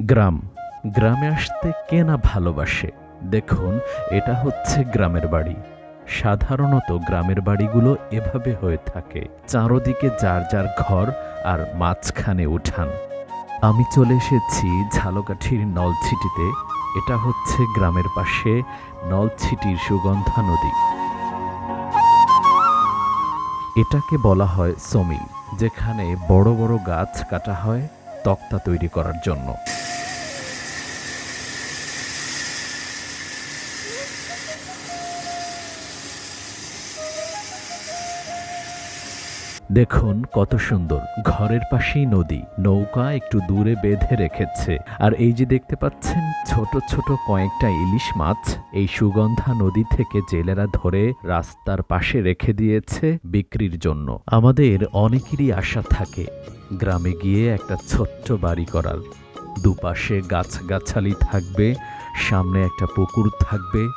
গ্রাম। গ্রামে আসতে কে না ভালোবাসে? দেখুন, এটা হচ্ছে গ্রামের বাড়ি। সাধারণত গ্রামের বাড়িগুলো এভাবে হয়ে থাকে। চারোদিকে যার যার ঘর আর মাঝখানে উঠান। আমি চলে এসেছি ঝালকাঠির নলছিটিতে। এটা হচ্ছে গ্রামের পাশে নলছিটির সুগন্ধা নদী। এটাকে বলা হয় সমিল, যেখানে বড় বড় গাছ কাটা হয় তক্তা তৈরি করার জন্য। দেখুন কত সুন্দর। ঘরের পাশেই নদী। নৌকা একটু দূরে বেঁধে রেখেছে। আর এই যে দেখতে পাচ্ছেন, ছোট ছোট কয়েকটা ইলিশ মাছ, এই সুগন্ধা নদী থেকে জেলেরা ধরে রাস্তার পাশে রেখে দিয়েছে বিক্রির জন্য। আমাদের অনেকেরই আশা থাকে, গ্রামে গিয়ে একটা ছোট্ট বাড়ি করার। দুপাশে গাছগাছালি থাকবে, সামনে একটা পুকুর থাকবে,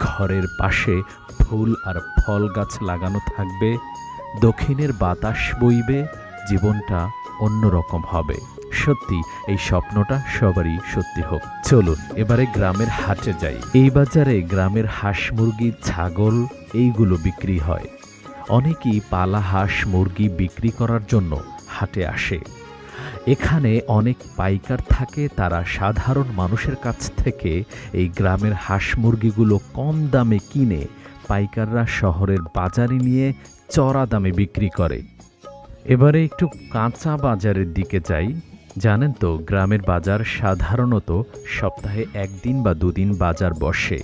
ঘরের পাশে ফুল আর ফল গাছ লাগানো থাকবে। দক্ষিণের বাতাস বইবে, জীবনটা অন্যরকম হবে। সত্যি, এই স্বপ্নটা সবারই সত্যি হোক। চলুন, এবারে গ্রামের হাটে যাই। এই বাজারে গ্রামের হাঁস মুরগি, ছাগল, এইগুলো বিক্রি হয়। অনেকেই পালা হাঁস মুরগি বিক্রি করার জন্য হাটে আসে। এখানে অনেক পাইকার থাকে, তারা সাধারণ মানুষের কাছ থেকে এই গ্রামের হাঁস মুরগিগুলো কম দামে কিনে পাইকাররা শহরের বাজারে নিয়ে চড়া দামে বিক্রি করে। এবারে একটু কাঁচা বাজারের দিকে যাই। জানেন তো, গ্রামের বাজার সাধারণত সপ্তাহে একদিন বা দুদিন বাজার বসে,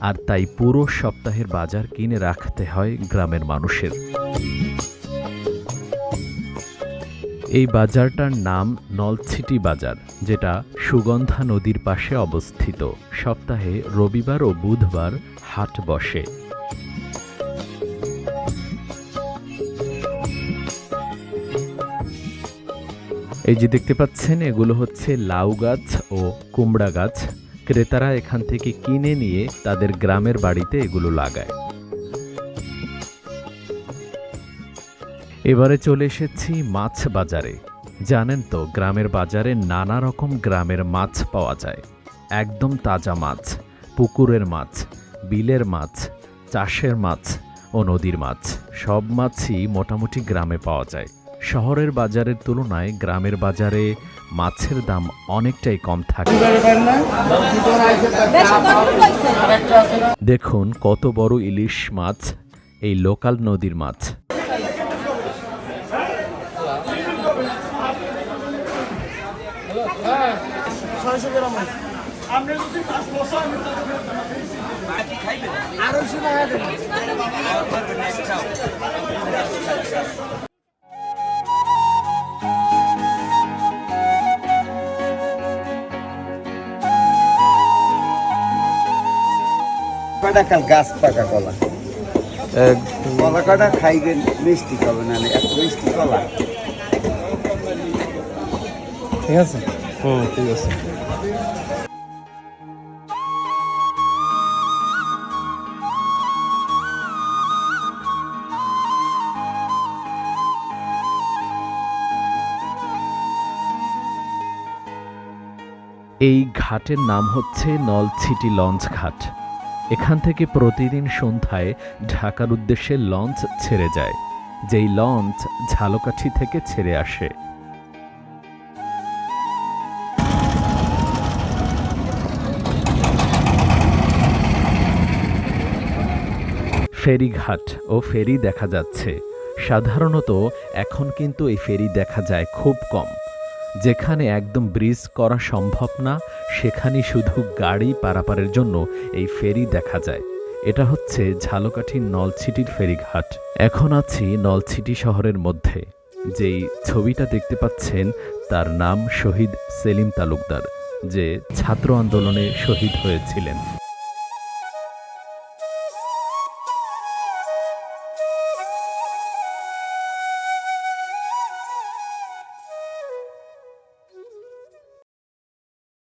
আর তাই পুরো সপ্তাহের বাজার কিনে রাখতে হয় গ্রামের মানুষের। এই বাজারটার নাম নলছিটি বাজার, যেটা সুগন্ধা নদীর পাশে অবস্থিত। সপ্তাহে রবিবার ও বুধবার হাট বসে। এই যে দেখতে পাচ্ছেন, এগুলো হচ্ছে লাউ গাছ ও কুমড়া গাছ। ক্রেতারা এখান থেকে কিনে নিয়ে তাদের গ্রামের বাড়িতে এগুলো লাগায়। এবারে চলে এসেছি মাছ বাজারে। জানেন তো, গ্রামের বাজারে নানা রকম গ্রামের মাছ পাওয়া যায়। একদম তাজা মাছ, পুকুরের মাছ, বিলের মাছ, চাষের মাছ ও নদীর মাছ, সব মাছই মোটামুটি গ্রামে পাওয়া যায়। শহরের বাজারের তুলনায় গ্রামের বাজারে মাছের দাম অনেকটাই কম থাকে। দেখুন কত বড় ইলিশ মাছ এই লোকাল নদীর মাছ। কটা কাল গাছ পাকা কলা? কলা কটা খাইবেন? মিষ্টি খাবেন না এত মিষ্টি কলা? ঠিক আছে? হুম ঠিক আছে। এই ঘাটের নাম হচ্ছে নলছিটি লঞ্চ ঘাট। এখান থেকে প্রতিদিন সন্ধ্যায় ঢাকার উদ্দেশ্যে লঞ্চ ছেড়ে যায়, যেই লঞ্চ ঝালকাঠি থেকে ছেড়ে আসে। ফেরিঘাট ও ফেরি দেখা যাচ্ছে। সাধারণত এখন কিন্তু এই ফেরি দেখা যায় খুব কম। যেখানে একদম ব্রিজ করা সম্ভব না সেখানে শুধু গাড়ি পারাপারের জন্য এই ফেরি দেখা যায়। এটা হচ্ছে ঝালকাঠির নলছিটির ফেরিঘাট। এখন আছি নলছিটি শহরের মধ্যে। যেই ছবিটা দেখতে পাচ্ছেন, তার নাম শহীদ সেলিম তালুকদার, যে ছাত্র আন্দোলনে শহীদ হয়েছিলেন।